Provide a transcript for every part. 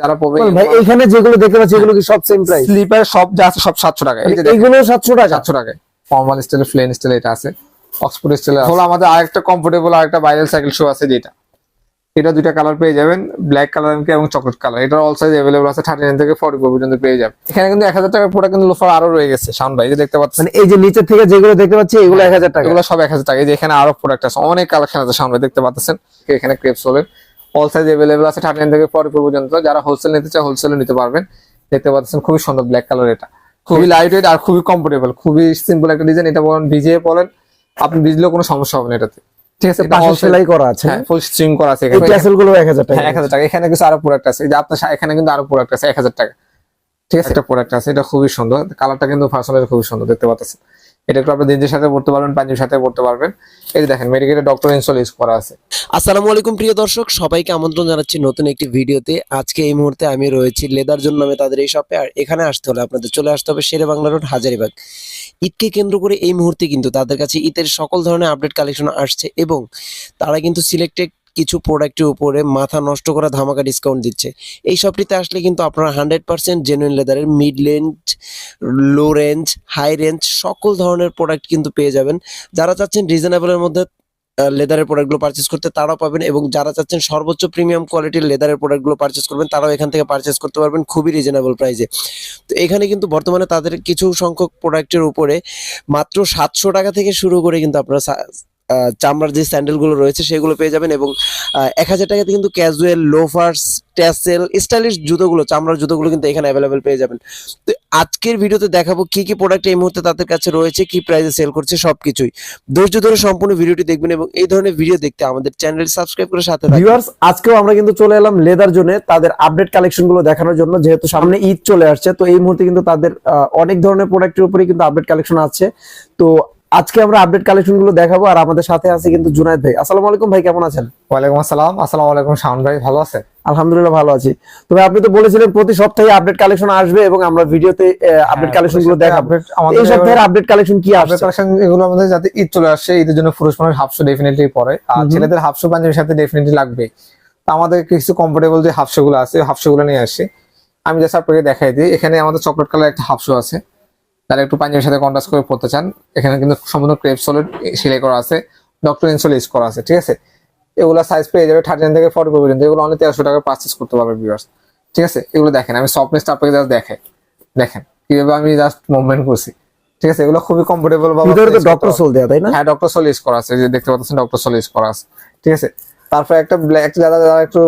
যারা পড়বে ভাই এখানে যেগুলো দেখতে পাচ্ছি এগুলো কি সব সেম প্রাইস স্লিপার সব যা আছে সব সাতশো টাকা এইগুলো সাতশো টাকা? সাতশো টাকায়। ফর্মাল স্টাইল প্লেন স্টাইল এটা আছে। অক্সফোর্ড স্টাইল হলো আমাদের আরেকটা কমফোর্টেবল আরেকটা ভাইরাল সাইকেল শো আছে যেটা। এটা দুইটা কালার পেয়ে যাবেন ব্ল্যাক কালার এবং চকলেট কালার এটা অল সাইজ অ্যাভেলেবল আছে থার্টি নাইন থেকে ফর্টি পর্যন্ত পেয়ে যাবেন। এখানে কিন্তু এক হাজার টাকার প্রোডাক্ট কিন্তু লোফার আরও রয়ে গেছে। শান ভাই যে দেখতে পাচ্ছেন। মানে এই যে নিচের থেকে যেগুলো দেখতে পাচ্ছি এগুলো এক হাজার টাকা। এগুলো সব এক হাজার টাকা। এই যে এখানে আরও প্রোডাক্ট আছে। অনেক কালেকশন আছে সামনে দেখতে পাচ্ছেন। এখানে ক্রেপস হলেন অল সাইজ অ্যাভেলেবল আছে থার্টি নাইন থেকে ফর্টি পর্যন্ত। যারা হোলসেল নিতে চায় হোলসেলে নিতে পারবেন। দেখতে পাচ্ছেন খুবই সুন্দর ব্ল্যাক কালার এটা। খুবই লাইট ওয়েট আর খুবই কমফোর্টেবল খুবই সিম্পল একটা ডিজাইন এটা বলেন ভিজিয়ে বলেন আপনি ভিজলেও কোনো সমস্যা হবে না এটাতে। ঠিক আছে এটা পাশে সেলাই করা আছে। হ্যাঁ ফুল স্ট্রিং করা আছে এখানে। ক্যাসেলগুলো এক হাজার টাকা। এখানে কিছু আরও প্রোডাক্ট আছে। যে আপনার সা- এখানে কিন্তু আরও প্রোডাক্ট আছে এক হাজার টাকা। ঠিক আছে। প্রোডাক্ট আছে। এটা খুবই সুন্দর। কালারটা কিন্তু পার্সোনালি খুবই সুন্দর দেখতে পাচ্ছেন। এটা একটু আপনি দিনের সাথে পড়তে পারবেন পাঞ্জাবির সাথে পড়তে পারবেন। এই দেখেন মেডিকেলের ডক্টর ইনসল ইউজ করা আছে। আসসালামু আলাইকুম, প্রিয় দর্শক। সবাইকে আমন্ত্রণ জানাচ্ছি নতুন একটি ভিডিওতে। আজকে এই মুহূর্তে আমি রয়েছি লেদার জন্য নামে তাদের এই শপে, আর এখানে আসতে হলে আপনাদের চলে আসতে হবে শেরে বাংলা রোড, হাজারিবাগ। ঈদকে কেন্দ্র করে এই মুহূর্তে কিন্তু তাদের কাছে ঈদের সকল ধরনের আপডেট কালেকশন আসছে, এবং তারা কিন্তু সিলেক্টেড কিছু প্রোডাক্টের উপরে মাথা নষ্ট করা ধামাকা ডিসকাউন্ট দিচ্ছে। এই শপটিতে আসলে কিন্তু আপনারা হান্ড্রেড পার্সেন্ট জেনুইন লেদারের mid range low range high range সকল ধরনের প্রোডাক্ট কিন্তু পেয়ে যাবেন। যারা চাচ্ছেন রিজনেবলের মধ্যে লেদারের প্রোডাক্টগুলো পারচেস করতে তারাও পাবেন এবং যারা চাচ্ছেন সর্বোচ্চ প্রিমিয়াম কোয়ালিটির লেদারের প্রোডাক্টগুলো পারচেস করবেন, তারাও এখান থেকে পারচেস করতে পারবেন খুবই রিজনেবল প্রাইসে তো এখানে কিন্তু বর্তমানে তাদের কিছু সংখ্যক প্রোডাক্টের উপরে মাত্র সাতশো টাকা থেকে শুরু করে কিন্তু আপনারা চামড়ার যে স্যান্ডেলগুলো রয়েছে সেগুলো পেয়ে যাবেন এবং এক হাজার টাকাতে কিন্তু ক্যাজুয়াল লোফার্স ট্যাসেল স্টাইলিশ জুতোগুলো, চামড়ার জুতোগুলো কিন্তু এখানে অ্যাভেলেবেল পেয়ে যাবেন। তো আজকের ভিডিওতে দেখাবো কি কি প্রোডাক্ট এই মুহূর্তে তাদের কাছে রয়েছে, কি প্রাইসে সেল করছে সবকিছুই। ধৈর্য ধরে সম্পূর্ণ ভিডিওটি দেখবেন এবং এই ধরনের ভিডিও দেখতে আমাদের চ্যানেলটি সাবস্ক্রাইব করে সাথে ভিউয়ার্স আজকেও আমরা কিন্তু চলে এলাম লেদার জন্য তাদের আপডেট কালেকশনগুলো দেখানোর জন্য, যেহেতু সামনে ঈদ চলে আসছে, তো এই মুহূর্তে কিন্তু তাদের অনেক ধরনের প্রোডাক্টের উপরে কিন্তু আপডেট কালেকশন আছে। তো আজকে আমরা আপডেট কালেকশনগুলো দেখাবো আর আমাদের সাথে আছে কিন্তু জুনায়েদ ভাই। আসসালামু আলাইকুম ভাই কেমন আছেন? ওয়ালাইকুম আসসালাম। আসসালামু আলাইকুম শাওন ভাই ভালো আছেন আলহামদুলিল্লাহ ভালো আছি। তবে আপনি তো বলেছিলেন প্রতি সপ্তাহে আপডেট কালেকশন আসবে এবং আমরা ভিডিওতে আপডেট কালেকশনগুলো দেখাবো। এই সপ্তাহের আপডেট কালেকশন কি আসছে? কালেকশন এগুলো আমাদের যাতে ঈদ চলে আসছে ঈদের জন্য পুরুষ মানুষ হাফশো ডেফিনেটলি পরে। আর। ছেলেদের হাফশো পাঞ্জাবির সাথে ডেফিনেটলি লাগবে। তো আমাদের কিছু কমফোর্টেবল যে হাফশো গুলো আছে হাফশো গুলো নিয়ে আসছি আমি জাস্ট আপনাকে দেখাই দিই। এখানে আমাদের চকলেট কালার একটা হাফশো আছে। তারা একটু পাঞ্জাবির সাথে কন্ট্রাস্ট করে পড়তে চান। এখানে কিন্তু সম্পূর্ণ ক্রেপ সলিড সেলাই করা আছে ডক্টর ইনসোল ইউজ করা আছে ঠিক আছে? এগুলো সাইজ পেয়ে যাবে থার্টি থেকে ফর্টি পর্যন্ত। এগুলো অনেক তেরোশো টাকা পারচেস করতে পারবে ভিউয়ার্স ঠিক আছে? এগুলো দেখেন আমি সফটনেসটা আপনাকে জাস্ট দেখে দেখেন কীভাবে আমি জাস্ট মুভমেন্ট করছি ঠিক আছে? এগুলো খুবই কমফোর্টেবল বা ভিতরে তো ডক্টর সোল দেয়া তাই না? হ্যাঁ ডক্টর সোল ইউজ করা আছে যে দেখতে পাচ্ছেন ডক্টর সোল ইউজ করা আছে ঠিক আছে? তারপরে একটা ব্ল্যাক যারা যারা একটু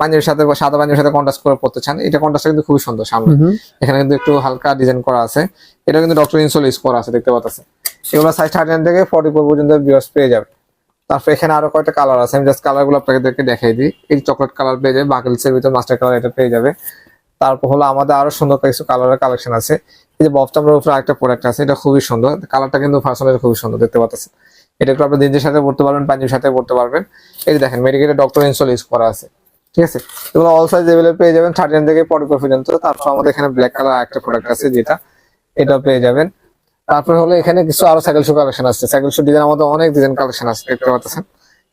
পাঞ্জাবির সাথে বা সাদা পাঞ্জাবির সাথে কন্ট্রাস্ট করে পড়তে চান এটা কন্ট্রাস্টটা কিন্তু খুবই সুন্দর সামনে। এখানে কিন্তু একটু হালকা ডিজাইন করা আছে। এটা কিন্তু ডক্টর ইনসোল ইউজ করা আছে দেখতে পাচ্ছেন এগুলো সাইজ থার্টি থেকে ফর্টি ফোর পর্যন্ত ভিউয়ার্স পেয়ে যাবে তারপরে এখানে আরও কয়েকটা কালার আছে আমি জাস্ট কালারগুলো আপনাদেরকে দেখাই দিই। এই চকলেট কালার পেয়ে যাবে বাকেলসের ভিতর মাস্টার কালার এটা পেয়ে যাবে তারপর হলো আমাদের আরও সুন্দর কিছু কালারের কালেকশন আছে। এই যে বফ চামড়ার উপরে একটা প্রোডাক্ট আছে এটা খুবই সুন্দর। কালারটা কিন্তু পার্সোনালি খুবই সুন্দর দেখতে পাচ্ছেন এটা একটু আপনি দিনের সাথে পড়তে পারবেন পাঞ্জাবির সাথে পড়তে পারবেন। এই যে দেখেন মেডিকেলের ডক্টর ইনসোল ইউজ করা আছে। ঠিক আছে এগুলো অল সাইজ অ্যাভেলেবল পেয়ে যাবেন থার্টি থেকে ফর্টি পর্যন্ত তারপর আমাদের এখানে ব্ল্যাক কালার একটা প্রোডাক্ট আছে যেটা এটা পেয়ে যাবেন তারপরে হলো এখানে কিছু আরো সাইকেল শু কালেকশন আছে সাইকেল শু ডিজাইন আমাদের অনেক ডিজাইন কালেকশন আছে দেখতে পাচ্ছেন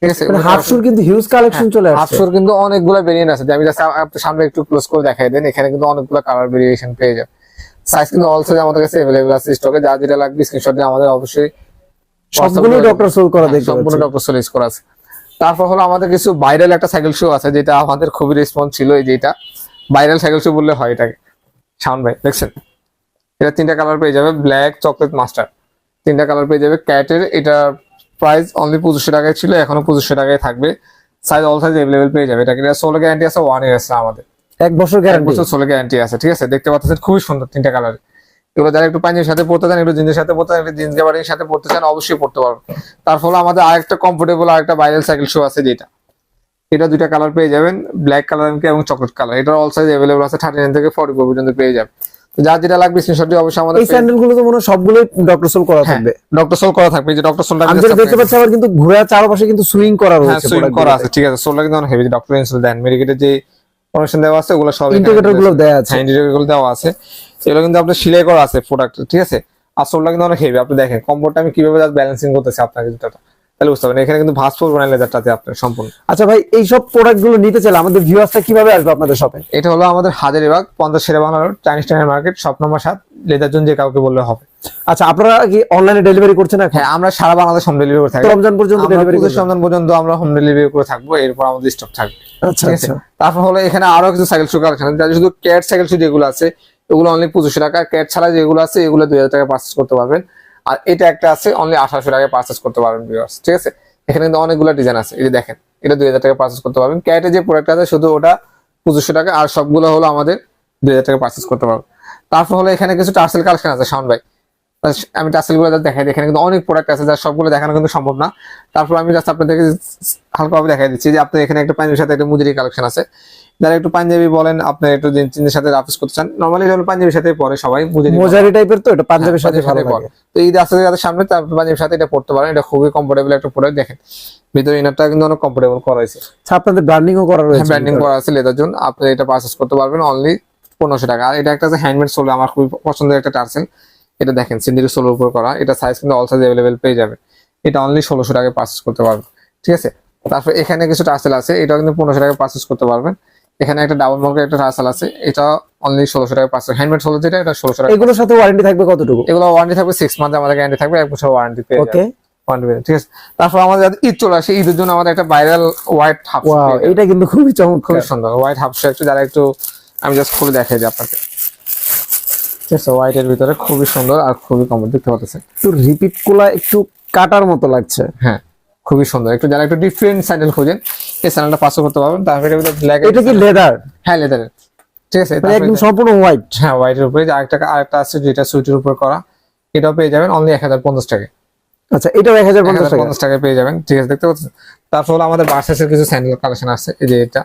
ঠিক আছে মানে হাফশুর কিন্তু হিউজ কালেকশন চলে আসছে হাফশোর কিন্তু অনেকগুলো ভেরিয়েন্ট আছে যে আমি জাস্ট আপনার সামনে একটু ক্লোজ করে দেখাই দেন এখানে কিন্তু অনেকগুলো কালার ভেরিয়েশন পেয়ে যাবেন সাইজ কিন্তু অল সাইজ আমাদের কাছে अवेलेबल আছে স্টকে যা যেটা লাগবে স্ক্রিনশট দিয়ে আমাদের অবশ্যই সবগুলো ডক্টর সোল করা হ্যাঁ, দেখতে সম্পূর্ণ পাচ্ছি। ডক্টর সোলিস করা আছে তারপর হলো আমাদের কিছু ভাইরাল একটা সাইকেল শো আছে যেটা আমাদের খুবই রেসপন্স ছিল এই যেটা ভাইরাল সাইকেল শো বললে হয় এটাকে। সাউন্ড ভাই দেখছেন? এটা তিনটা কালার পেয়ে যাবে ব্ল্যাক চকলেট মাস্টার তিনটা কালার পেয়ে যাবে ক্যাটের এটা প্রাইস অনলি পঁচিশশো টাকায় ছিল এখনও পঁচিশশো টাকায় থাকবে। সাইজ অল সাইজ অ্যাভেলেবেল পেয়ে যাবে। এটা কিন্তু সোলো গ্যারান্টি আছে ওয়ান ইয়ার আছে আমাদের। এক বছর এক গ্যারান্টি বছর সোলো গ্যারান্টি আছে ঠিক আছে? দেখতে পাচ্ছেন খুবই সুন্দর তিনটা কালার এগুলো যারা একটু পাঞ্জাবির সাথে পড়তে চান একটু জিন্সের সাথে পড়তে চান একটু জিন্স গাবারির সাথে পড়তে চান অবশ্যই পড়তে পারবেন তার ফলে আমাদের আরেকটা কমফোর্টেবল আরেকটা ভাইরাল সাইকেল শো আছে যেটা। এটা দুইটা কালার পেয়ে যাবেন ব্ল্যাক কালার এবং চকলেট কালার এটার অল সাইজ অ্যাভেলেবল আছে থার্টি থেকে ফর্টি পর্যন্ত পেয়ে যাবেন। তো যার যেটা লাগবে স্ক্রিনশটটি অবশ্যই আমাদের এই স্যান্ডেলগুলো তো মনে হয় সবগুলোই ডক্টর সোল করা থাকবে। ডক্টর সোল করা থাকবে যে ডক্টর সোলটা আমি যেটা দেখতে পাচ্ছি আবার কিন্তু ঘোরা চারপাশে কিন্তু সুইং করা হ্যাঁ রয়েছে সুইং করা আছে ঠিক আছে। সোলটা কিন্তু অনেক হেভি ডক্টর ইনসুল দেন। মেডিকেটের যে কনেকশন দেওয়া আছে ওগুলো সব এখানে ইন্টিগ্রেটরগুলো দেওয়া আছে। হ্যাঁ ইন্ডিকেটরগুলো দেওয়া আছে। এগুলো কিন্তু আপনার সেলাই করা আছে প্রোডাক্ট ঠিক আছে? আর সোলটা কিন্তু অনেক হেভি আপনি দেখেন কম্বোর্ডটা আমি কীভাবে ব্যালেন্সিং করতেছি আপনাকে যেটা তাহলে বুঝতে পারবেন এখানে কিন্তু ভাস পড়বে না লেদারটাতে আপনার সম্পূর্ণ। আচ্ছা ভাই এই সব প্রোডাক্টগুলো নিতে চাইলে আমাদের ভিউয়ার্সটা কীভাবে আসবে আপনাদের শপে এটা হলো আমাদের হাজারিবাগ পঞ্চাশ শেরে বাংলা রোড চাইনিজ টাইনের মার্কেট শপ নম্বর সাত লেদার জোন যে কাউকে বললে হবে। আচ্ছা আপনারা কি অনলাইনে ডেলিভারি করছেন না হ্যাঁ আমরা সারা বাংলাদেশ হোম ডেলিভারি করে থাকি। রমজান পর্যন্ত ডেলিভারি পঁচিশ রমজান পর্যন্ত আমরা হোম ডেলিভারি করে থাকব এরপর আমাদের স্টক থাকবে। আচ্ছা আচ্ছা। তারপর হলো এখানে আরও কিছু সাইকেল শু কালেকশন শুধু ক্যাট সাইকেল শু যেগুলো আছে এগুলো অনলি পঁচিশশো টাকা। ক্যাট ছাড়া যেগুলো আছে, এগুলো দুই হাজার টাকা পার্চেস করতে পারবেন। আর এটা একটা আছে অনলি আঠারোশো টাকায় পার্চেস করতে পারবেন ভিউয়ার্স ঠিক আছে? এখানে কিন্তু অনেকগুলো ডিজাইন আছে। এই দেখেন, এটা দুই হাজার টাকা পার্চেস করতে পারবেন। ক্যাটে যে প্রোডাক্ট আছে, শুধু ওটা পঁচিশশো টাকা, আর সবগুলো হলো আমাদের দুই হাজার টাকা পার্চেস করতে পারবেন। তারপর হলো এখানে কিছু টার্সেল কালেকশন আছে, শাওন ভাই। আমি টার্সেলগুলো দেখাই দিই। এখানে কিন্তু অনেক প্রোডাক্ট আছে যার সবগুলো দেখানো কিন্তু সম্ভব না। তারপর আমি জাস্ট আপনাদেরকে হালকাভাবে দেখাই দিচ্ছি যে আপনার এখানে একটা পাঞ্জাবির সাথে একটা মুজুরি কালেকশন আছে। যারা একটু পাঞ্জাবি বলেন আপনি একটু জিন্সের সাথে রাফিস করতে চান নর্মালি হলো পাঞ্জাবির সাথে পরে সবাই মুজুরি টাইপের তো এটা পাঞ্জাবের হ্যাঁ, সাথে ভালো লাগে। তো ঈদ আসতে যাদের সামনে পাঞ্জাবির সাথে এটা পড়তে পারেন এটা খুবই কমফোর্টেবল একটা প্রোডাক্ট দেখেন। ভিতরে ইনারটা কিন্তু অনেক কমফোর্টেবল করা হয়েছে আচ্ছা আপনাদের ব্র্যান্ডিং ও করা রয়েছে। ব্র্যান্ডিং করা আছে লেদার জন্য আপনি এটা পারচেস করতে পারবেন অনলি পনেরোশো টাকা। আর এটা একটা হ্যান্ডমেড সোল আমার খুবই পছন্দের একটা টার্সেল। এটা দেখেন সিন্দির সোলের উপর করা এটা সাইজ কিন্তু অল সাইজ অ্যাভেলেবেল পেয়ে যাবে এটা অনলি ষোলোশো টাকায় পারচেস করতে পারবেন ঠিক আছে? তারপর এখানে কিছু টার্সেল আছে এটা কিন্তু পনেরোশো টাকায় পারচেস করতে পারবেন। এখানে একটা ডাবল মর্কের একটা টার্সেল আছে এটা অনলি ষোলোশো টাকায় পারচেস হ্যান্ডমেড সোল যেটা এটা ষোলোশো টাকা এগুলোর সাথে ওয়ারেন্টি থাকবে কতটুকু? এগুলো ওয়ারেন্টি থাকবে সিক্স মান্থ আমাদের গ্যারান্টি থাকবে এক বছর ওয়ারেন্টি পেয়ে ওকে ঠিক আছে? তারপর আমাদের ঈদ চলে আসে ঈদের জন্য আমাদের একটা ভাইরাল হোয়াইট হাফ এটা কিন্তু খুবই খুবই সুন্দর হোয়াইট হাফ শার্ট যারা একটু আমি জাস্ট খুলে দেখাই দিই আপনাকে। ঠিক আছে হোয়াইট এর ভিতরে খুবই সুন্দর আর খুবই কম দেখতে পাচ্ছেন। একটু রিপিটগুলা একটু কাটার মতো লাগছে। হ্যাঁ। খুবই সুন্দর। একটু যারা একটু ডিফারেন্ট স্যান্ডেল খোঁজেন এই স্যান্ডেলটা পাসও করতে পারবেন। তারপরে ব্ল্যাক এটা কি লেদার হ্যাঁ লেদারের ঠিক আছে একদম সম্পূর্ণ হোয়াইট হ্যাঁ হোয়াইটের উপরে। যে আরেকটা আরেকটা আছে যেটা সুইটের উপর করা। এটাও পেয়ে যাবেন অনলি এক হাজার পঞ্চাশ টাকা আচ্ছা এটাও এক হাজার পঞ্চাশ টাকা। পেয়ে যাবেন। ঠিক আছে দেখতে পাচ্ছেন? তারপর হলো আমাদের বার্সেসের কিছু স্যান্ডেল কালেকশন আছে এই যে এটা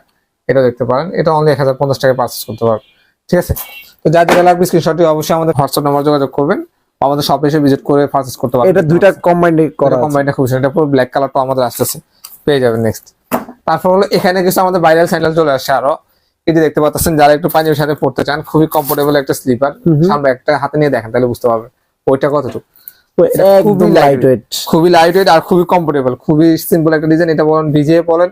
এটা দেখতে পারেন। এটা অনলি এক হাজার পঞ্চাশ টাকায় পারচেস করতে পারবেন। ঠিক আছে? তো যা যেটা লাগবে স্ক্রিনশটটি অবশ্যই আমাদের হোয়াটসঅ্যাপ নাম্বার যোগাযোগ করবেন। আমাদের শপে এসে ভিজিট করে পারচেস করতে পারবেন। এটা দুইটা কম্বাইন্ড করা কম্বাইন্ড খুব সুন্দর। এটা পুরো ব্ল্যাক কালারটা আমাদের আসতেছে। পেয়ে যাবেন নেক্সট তারপর হলো এখানে কিছু আমাদের ভাইরাল স্যান্ডেল চলে আসছে আরও। এই যে দেখতে পাচ্ছেন যারা একটু পাঞ্জাবির সাথে পড়তে চান খুবই কমফোর্টেবল একটা স্লিপার সামনে একটা হাতে নিয়ে দেখেন তাহলে বুঝতে পারবেন ওইটা কতটুকু। খুবই লাইট ওয়েট খুবই লাইট ওয়েট আর খুবই কমফোর্টেবল খুবই সিম্পল একটা ডিজাইন এটা বলেন ভিজিয়ে বলেন।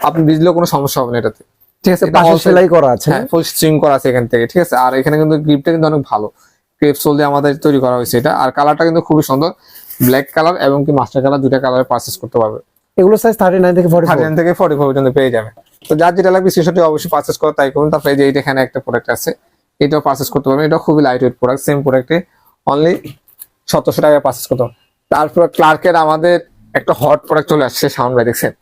আপনি ভিজলেও কোনো সমস্যা হবে না এটাতে। ঠিক আছে পাশে সেলাই করা আছে। হ্যাঁ ফুল স্ট্রিং করা আছে এখান থেকে ঠিক আছে? আর এখানে কিন্তু গ্রিপটা কিন্তু অনেক ভালো। ক্রেপ সোল দিয়ে আমাদের তৈরি করা হয়েছে এটা। আর কালারটা কিন্তু খুবই সুন্দর। ব্ল্যাক কালার এবং কি মাস্টার কালার দুইটা কালারে পারচেস করতে পারবে। এগুলো সাইজ থার্টি নাইন থেকে ফর্টি থার্টি থেকে ফর্টি ফোর পর্যন্ত পেয়ে যাবে। তো যার যেটা লাগবে সেটা অবশ্যই পারচেস করো তাই করুন। তারপরে যে এইটা এখানে একটা প্রোডাক্ট আছে এটাও পারচেস করতে পারবেন। এটা খুবই লাইট ওয়েট প্রোডাক্ট সেম প্রোডাক্টে অনলি সতেরোশো টাকায় পারচেস করতে তারপর ক্লার্কের আমাদের একটা হট প্রোডাক্ট চলে আসছে সাউন্ড বাই দেখছেন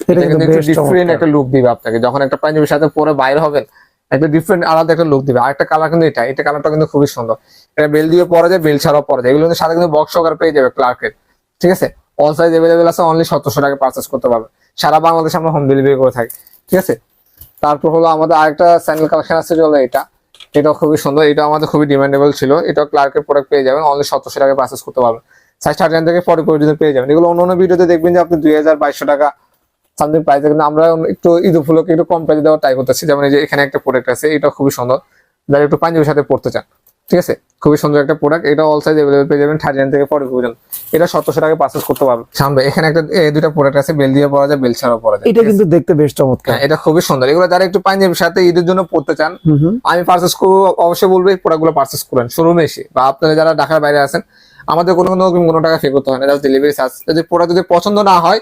এটা এটা কিন্তু কিন্তু ডিফারেন্ট একটা লুক দিবে আপনাকে। যখন একটা পাঞ্জাবির সাথে পরে বাইরে হবেন একটা ডিফারেন্ট আলাদা একটা লুক দিবে। আরেকটা কালার কিন্তু এটা এটা কালারটা কিন্তু খুবই সুন্দর। এটা বেল দিয়ে পরা যায় বেল ছাড়াও পরা যায়। এগুলো কিন্তু সাথে কিন্তু বক্স সহকারে পেয়ে যাবে ক্লার্কের ঠিক আছে? অল সাইজ অ্যাভেলেবেল আছে অনলি সতেরোশো টাকা পারচেস করতে পারবে সারা বাংলাদেশে আমরা হোম ডেলিভারি করে থাকি। ঠিক আছে? তারপর হলো আমাদের আরেকটা স্যান্ডেল কালেকশন আছে চলো এটা। এটাও খুবই সুন্দর। এটা আমাদের খুবই ডিমান্ডেবল ছিল। এটাও ক্লার্কের প্রোডাক্ট পেয়ে যাবেন অনলি সতেরোশো টাকা পারচেস করতে পারবেন। সাইজ থার্টি থেকে ফর্টি পর্যন্ত পেয়ে যাবেন। এগুলো অন্য অন্য ভিডিওতে দেখবেন যে আপনি দুই হাজার বাইশশো টাকা সামথিং প্রাইস কিন্তু আমরা একটু ঈদ উপলক্ষে একটু কম প্রাইস দেওয়ার ট্রাই করতেছি। যেমন এই যে এখানে একটা প্রোডাক্ট আছে এটা খুবই সুন্দর। যারা একটু পাঞ্জাবির সাথে পড়তে চান ঠিক আছে? খুবই সুন্দর একটা প্রোডাক্ট এটা অল সাইজ অ্যাভেলেবল পেয়ে যাবেন থার্টি থেকে ফর্টি পর্যন্ত। এটা সতেরোশো টাকা পারচেস করতে পারবেন। সামনে এখানে একটা দুটা প্রোডাক্ট আছে বেল দিয়ে পরা যায় বেল ছাড়াও পরা যায় এটা কিন্তু দেখতে বেশ চমৎকার। হ্যাঁ, এটা খুবই সুন্দর। এগুলো যারা একটু পাঞ্জাবির সাথে ঈদের জন্য পড়তে চান। আমি পারচেস করব অবশ্যই বলব এই প্রোডাক্টগুলো পারচেস করেন শোরুমে এসে। বা আপনারা যারা ঢাকার বাইরে আছেন আমাদের কোনো কোনো কোনো টাকা পে করতে হয় না জাস্ট ডেলিভারি চার্জ যদি প্রোডাক্ট যদি পছন্দ না হয়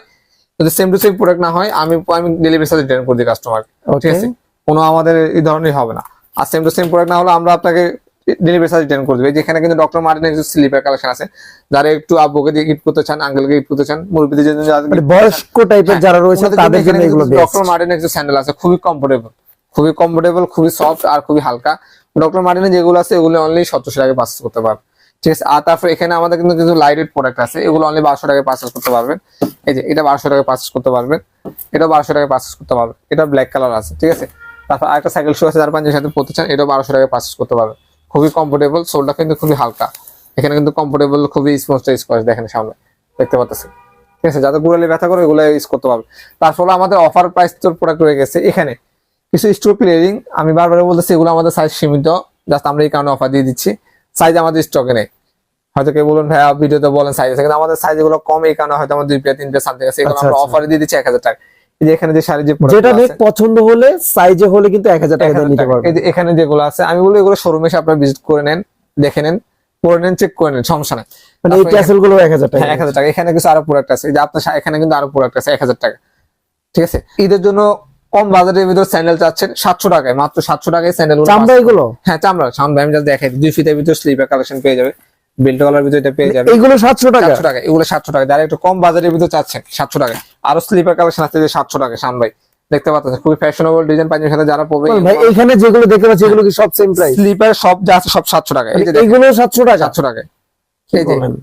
যদি সেম টু সেম প্রোডাক্ট না হয় আমি আমি ডেলিভারি চার্জ রিটার্ন করে দিই কাস্টমার ঠিক আছে? কোনো আমাদের এই ধরনের হবে না। আর সেম টু সেম প্রোডাক্ট না হলে আমরা আপনাকে ডেলিভারি চার্জ রিটার্ন করে দেবো। যেখানে কিন্তু ডক্টর মার্টিনের কিছু স্লিপার কালেকশন আছে। যারা একটু আব্বুকে দিয়ে গিফট করতে চান আঙ্কেলকে গিফট করতে চান মুরব্বীদের জন্য মানে বয়স্ক টাইপের যারা রয়েছে তাদের জন্য এগুলো ডক্টর মার্টিনের কিছু স্যান্ডেল আছে খুবই কমফোর্টেবল খুবই কমফোর্টেবল খুবই সফট আর খুবই হালকা। ডক্টর মার্টিনের যেগুলো আছে এগুলো অনলি সতেরোশো টাকায় পার্চেস করতে পারবেন ঠিক আছে? আর তারপর এখানে আমাদের কিন্তু কিছু লাইট ওয়েট প্রোডাক্ট আছে। এগুলো অনলি বারোশো টাকায় পার্চেস করতে পারবেন। এই যে, এটা বারোশো টাকায় পার্চেস করতে পারবেন। এটা বারোশো টাকায় পার্চেস করতে পারবেন। এটা ব্ল্যাক কালার আছে, ঠিক আছে? তারপর আরেকটা সাইকেল শু আছে, যার পাঞ্জের সাথে পড়তে চান, এটাও বারোশো টাকায় পার্চেস করতে পারবেন। খুবই কমফোর্টেবল সোলটা কিন্তু খুবই হালকা। এখানে কিন্তু কমফোর্টেবল খুবই স্পষ্ট ইউজ করে দেখেন সামনে। দেখতে পাচ্ছেন? ঠিক আছে যাতে গুড়ালি ব্যথা করে ওগুলো ইউজ করতে পারবে তার ফলে আমাদের অফার প্রাইস তোর প্রোডাক্ট রয়ে গেছে। এখানে কিছু স্টোর ক্লিয়ারিং আমি বারবার বলতেছি, এগুলো আমাদের সাইজ সীমিত। জাস্ট আমরা এই কারণে অফার দিয়ে দিচ্ছি। সাইজ আমাদের স্টকে নেই। হয়তো কেউ বলুন ভাইয়া ভিডিওতে বলেন সাইজ আছে। কিন্তু আমাদের সাইজগুলো কম এই কারণে হয়তো আমার দুই পেয়ে তিন পেয়ে সামথিং আছে। এগুলো আচ্ছা, আমরা আচ্ছা। অফারে দিয়ে দিচ্ছি এক হাজার টাকা। এখানে যে শাড়ি যে যেটা নেক পছন্দ হলে সাইজে হলে কিন্তু এক হাজার টাকা নিতে। পারবেন। এখানে যেগুলো আছে আমি বলি এগুলো শোরুমে এসে আপনারা ভিজিট করে নেন দেখে নেন পরে নেন চেক করে নেন সমস্যা নাই। মানে এই ট্যাসেলগুলো এক হাজার টাকা হ্যাঁ এক হাজার টাকা। এখানে কিছু আরও প্রোডাক্ট আছে। এই যে আপনার এখানে কিন্তু আরও প্রোডাক্ট আছে এক হাজার টাকা। ঠিক আছে? ঈদের জন্য কম বাজারের ভিতরে স্যান্ডেল চাচ্ছেন সাতশো টাকায় মাত্র সাতশো টাকায় স্যান্ডেল চামড়া এগুলো? হ্যাঁ চামড়া। সামনে আমি just দেখাই দুই ফিটের ভিতরে স্লিপার কালেকশন পেয়ে যাবে। বেল্ট কলার ভিতরে এটা পেয়ে যাবে। এইগুলো সাতশো টাকা? সাতশো টাকা এগুলো সাতশো টাকা। যারা একটু কম বাজারের ভিতরে চাচ্ছেন সাতশো টাকা। আরও স্লিপার কালেকশন আছে যে সাতশো টাকা শান ভাই। দেখতে পাচ্ছেন খুবই ফ্যাশনেবল ডিজাইন পাঞ্জাবির সাথে যারা পড়বে ভাই এইখানে যেগুলো দেখতে পাচ্ছি এগুলো কি সব সেম প্রাইস স্লিপার সব যা আছে সব সাতশো টাকা। যে এইগুলো সাতশো টাকা? সাতশো টাকা।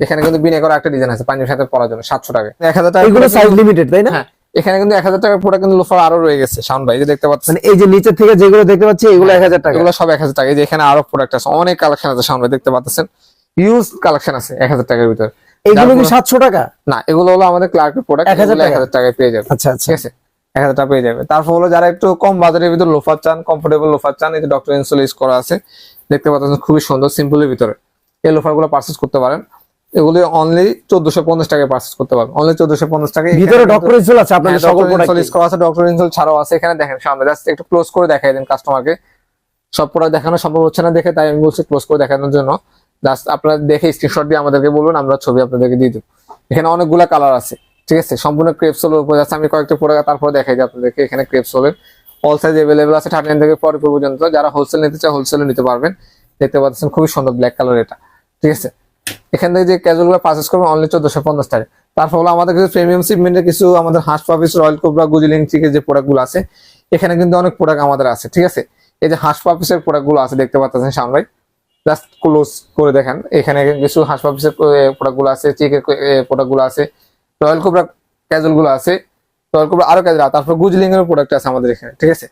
এখানে কিন্তু বিনে করা একটা ডিজাইন আছে পাঞ্জাবির সাথে পরার জন্য সাতশো টাকা। এক হাজার টাকা এগুলো সাইজ লিমিটেড তাই না? হ্যাঁ। এখানে কিন্তু এক হাজার টাকার প্রোডাক্ট কিন্তু লোফার আরও রয়ে গেছে। শান ভাই যে দেখতে পাচ্ছেন। মানে এই যে নিচের থেকে যেগুলো দেখতে পাচ্ছি এগুলো এক হাজার টাকা। এগুলো সব এক হাজার টাকা। যে এখানে আরও প্রোডাক্ট আছে অনেক কালেকশন আছে সামনে দেখতে পাচ্ছেন। ইউজ কালেকশন আছে এক হাজার টাকার ভিতরে। এগুলো কি সাতশো টাকা? না এগুলো হলো আমাদের ক্লার্কের প্রোডাক্ট 1000 এক? হাজার টাকায় পেয়ে যাবে। আচ্ছা আচ্ছা। ঠিক আছে? এক হাজার টাকা পেয়ে যাবে। তারপর হলো যারা একটু কম বাজারের ভিতরে লোফার চান কমফোর্টেবল লোফার চান এই যে ডক্টর ইনসুল ইউজ করা আছে দেখতে পাচ্ছেন খুবই সুন্দর সিম্পলের ভিতরে। এই লোফারগুলো পার্চেস করতে পারেন। এগুলি অনলি চোদ্দশো পঞ্চাশ টাকায় পার্চেস করতে পারবেন। অনলি চোদ্দশো পঞ্চাশ টাকায় ভিতরে ডক্টর ইনসুল আছে আপনাদের সকল ডক্টর ইনসুল প্রোডাক্ট আছে ডক্টর ইনসুল ছাড়াও আছে। এখানে দেখেন সামনে জাস্ট একটু ক্লোজ করে দেখাই দেন কাস্টমারকে সব প্রোডাক্ট দেখানো সম্ভব হচ্ছে না দেখে তাই আমি বলছি ক্লোজ করে দেখানোর জন্য। জাস্ট আপনারা দেখে স্ক্রিনশট দিয়ে আমাদেরকে বলুন আমরা ছবি আপনাদেরকে দিয়ে দেবো। এখানে অনেকগুলা কালার আছে ঠিক আছে? সম্পূর্ণ ক্রেপসোলের উপর যাচ্ছে আমি কয়েকটা প্রোডাক্ট তারপর দেখাই দিই আপনাদেরকে এখানে ক্রেপসোলের অল সাইজ অ্যাভেলেবল আছে থার্টি থেকে ফর্টি পর্যন্ত। যারা হোলসেল নিতে চায় হোলসেলে নিতে পারবেন। দেখতে পাচ্ছেন খুবই সুন্দর ব্ল্যাক কালার এটা ঠিক আছে? এখান থেকে যে ক্যাজুয়ালগুলো পারচেস করবেন অনলি চোদ্দশো পঞ্চাশ টাকা তারপর হলো আমাদের কিছু প্রিমিয়াম সিগমেন্টের কিছু আমাদের হাঁস পাপিস রয়্যাল কোবরা গুজিলিং চিকের যে প্রোডাক্টগুলো আছে এখানে কিন্তু অনেক প্রোডাক্ট আমাদের আছে ঠিক আছে এই যে হাঁস পাপিসের প্রোডাক্টগুলো আছে দেখতে পাচ্ছেন সামনে জাস্ট ক্লোজ করে দেখেন এখানে কিছু হাঁস পাপিসের প্রোডাক্টগুলো আছে চিকের প্রোডাক্টগুলো আছে রয়্যাল কোবরা ক্যাজুয়ালগুলো আছে রয়্যাল কোবরা আরও ক্যাজুয়াল তারপর গুজিলিং এর প্রোডাক্ট আছে আমাদের এখানে ঠিক আছে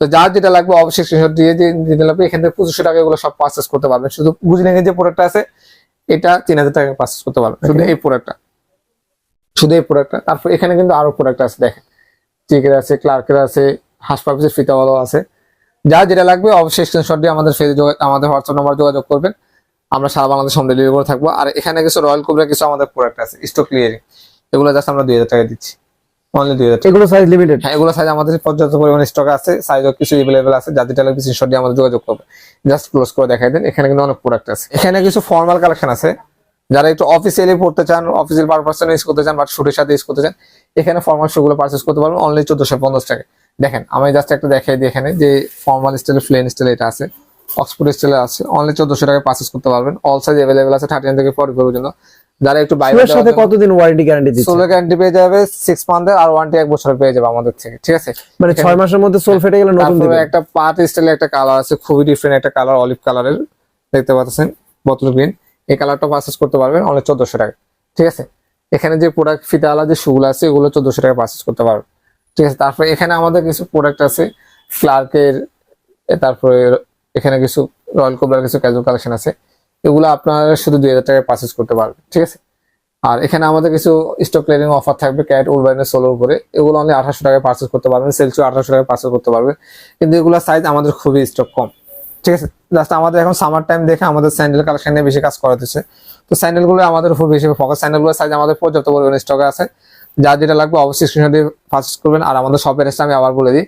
তো যার যেটা লাগবে অবশ্যই দিয়ে যে দিতে লাগবে এখান থেকে পঁচিশশো টাকা এগুলো সব পারচেস করতে পারবেন শুধু গুজিলিং এর যে প্রোডাক্ট আছে এটা তিন হাজার টাকা পাস করতে পারবে শুধু এই প্রোডাক্টটা শুধু এই প্রোডাক্টটা তারপর এখানে কিন্তু আরও প্রোডাক্ট আছে দেখেন। চিকের আছে ক্লার্কের আছে হাসপাতালের ফিতাওয়ালাও আছে। যা যেটা লাগবে অবশ্যই স্ক্রিনশট দিয়ে আমাদের ফেসে আমাদের হোয়াটসঅ্যাপ নাম্বার যোগাযোগ করবেন। আমরা সারা বাংলাদেশ হোম ডেলিভারি করে থাকব। আর এখানে কিছু রয়্যাল কোবরা কিছু আমাদের প্রোডাক্ট আছে স্টক ক্লিয়ারিং এগুলো জাস্ট আমরা দুই হাজার টাকা দিচ্ছি। অনলি দুই হাজার এগুলো সাইজ লিমিটেড হ্যাঁ এগুলো সাইজ আমাদের পর্যাপ্ত পরিমাণে স্টক আছে সাইজও কিছু এভেলেবেল আছে যাদের টাইলে কিছু শর্ট দিয়ে আমাদের যোগাযোগ করবে। জাস্ট ক্লোজ করে দেখাই দেন এখানে কিন্তু অনেক প্রোডাক্ট আছে। এখানে কিছু ফর্মাল কালেকশন আছে। যারা একটু অফিসিয়ালি পড়তে চান অফিসিয়াল পারপাস ইউজ করতে চান বাট শুটের সাথে ইউজ করতে চান এখানে ফর্মালগুলো পারচেস করতে পারবেন অনলি চোদ্দশো পঞ্চাশ টাকা দেখেন আমি জাস্ট একটা দেখাই দিই এখানে যে ফর্মাল স্টাইল প্লেন স্টাইল এটা আছে। অক্সফোর্ড স্টাইলে আছে অনলি চোদ্দশো টাকা পারচেস করতে পারবেন। অল সাইজ অ্যাভেলেবেল আছে থার্টি থেকে ফর্টি পর্যন্ত। যারা একটু বাইরে এর সাথে কতদিন ওয়ারেন্টি গ্যারান্টি দিচ্ছে? সোলার গ্যারান্টি পেয়ে যাবে সিক্স মান্থের আর ওয়ারেন্টি এক বছর পেয়ে যাবে আমাদের থেকে ঠিক আছে? মানে ছয় মাসের মধ্যে সোল ফেটে গেলে নতুন দিবেন একটা পাট স্টাইলের একটা কালার আছে খুবই ডিফারেন্ট একটা কালার অলিভ কালারের দেখতে পাচ্ছেন? বোতল গ্রিন এই কালারটা পারচেস করতে পারবেন অনেক চোদ্দশো টাকা ঠিক আছে? এখানে যে প্রোডাক্ট ফিতে আলা যে শুগুলো আছে এগুলো চোদ্দশো টাকা পারচেস করতে পারবেন ঠিক আছে? তারপরে এখানে আমাদের কিছু প্রোডাক্ট আছে ক্লার্কের তারপরে এখানে কিছু রয়্যাল কোবলার কিছু ক্যাজুয়াল কালেকশন আছে। এগুলো আপনারা শুধু দুই হাজার টাকায় পারচেস করতে পারবেন, ঠিক আছে? আর এখানে আমাদের কিছু স্টক ক্লিয়ারিং অফার থাকবে ক্যাট উলবাইনের সোলোর উপরে এগুলো অনলি আঠাশশো টাকায় পারচেস করতে পারবেন সেলসু আঠাশশো টাকায় পারচেস করতে পারবে কিন্তু এগুলো সাইজ আমাদের খুবই স্টক কম, ঠিক আছে? জাস্ট আমাদের এখন সামার টাইম দেখে আমাদের স্যান্ডেল কালেকশন নিয়ে বেশি কাজ করাতেছে তো স্যান্ডেলগুলো আমাদের উপর বেশি ফোকাস স্যান্ডেলগুলো সাইজ আমাদের পর্যাপ্ত পরিমাণে স্টকে আছে। যা যেটা লাগবে অবশ্যই স্ক্রিনশট দিয়ে পারচেস করবেন। আর আমাদের শপের এসে আমি আবার বলে দিই।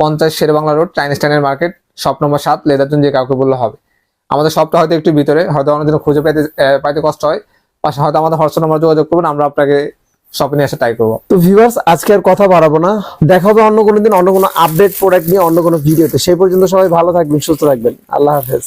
পঞ্চাশ শের বাংলা রোড চাইনিজ টাইনের মার্কেট শপ নম্বর সাত লেদারজন যে কাউকে বললে হবে। আমাদের সবটা হয়তো একটু ভিতরে, হয়তো অনেকদিন খুঁজে পাইতে পাইতে কষ্ট হয়। পাশে হয়তো আমাদের হোয়াটসঅ্যাপ নাম্বার যোগাযোগ করবেন, আমরা আপনাকে শপে নিয়ে এসে ট্রাই করব। তো ভিউয়ার্স আজকে আর কথা বাড়াবো না। দেখা হবে অন্য কোনো দিন, অন্য কোনো আপডেট প্রোডাক্ট নিয়ে অন্য কোনো ভিডিওতে সেই পর্যন্ত সবাই ভালো থাকবেন, সুস্থ থাকবেন। আল্লাহ হাফেজ।